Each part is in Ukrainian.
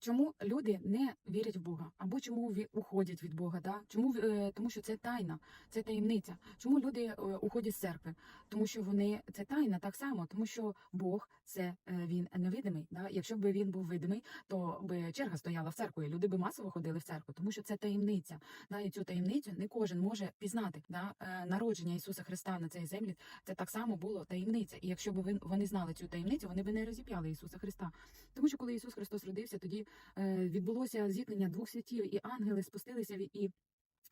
Чому люди не вірять в Бога? Або чому уходять від Бога? Да? Чому е, тому, що це тайна, це таємниця. Чому люди е, уходять з церкви? Тому що вони це тайна так само, тому що Бог це е, він невидимий. Да? Якщо б він був видимий, то би черга стояла в церкві. Люди би масово ходили в церкву, тому що це таємниця. Да? І цю таємницю не кожен може пізнати. Да? Народження Ісуса Христа на цій землі це так само було таємниця. І якщо б вони знали цю таємницю, вони б не розіп'яли Ісуса Христа. Тому що коли Ісус Христос родився, тоді відбулося зіткнення двох святів, і ангели спустилися і.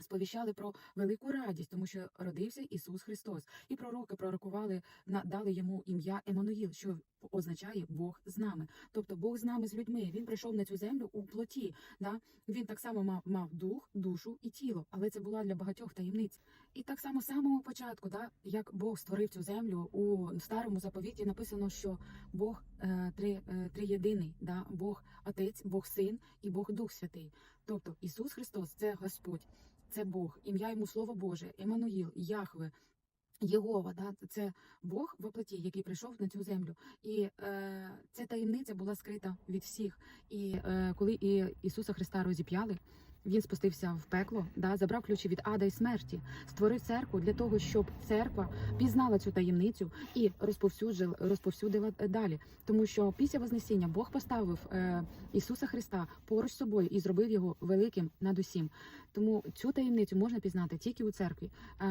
Сповіщали про велику радість, тому що родився Ісус Христос, і пророки пророкували, дали йому ім'я Еммануїл, що означає Бог з нами. Тобто Бог з нами з людьми. Він прийшов на цю землю у плоті. Да? Він так само мав, мав дух, душу і тіло, але це була для багатьох таємниць. І так само з самого початку, да, як Бог створив цю землю у старому заповіті, написано, що Бог е, три, е, триєдиний, да? Бог Отець, Бог Син і Бог Дух Святий. Тобто Ісус Христос це Господь, це Бог, ім'я йому Слово Боже, Еммануїл, Яхве. Єгова, да, це Бог в плоті, який прийшов на цю землю, і е, ця таємниця була скрита від всіх. І е, коли і Ісуса Христа розіп'яли, він спустився в пекло, да, забрав ключі від ада і смерті, створив церкву для того, щоб церква пізнала цю таємницю і розповсюджила, розповсюдила е, далі. Тому що після Вознесіння Бог поставив е, Ісуса Христа поруч з собою і зробив його великим над усім. Тому цю таємницю можна пізнати тільки у церкві. Е,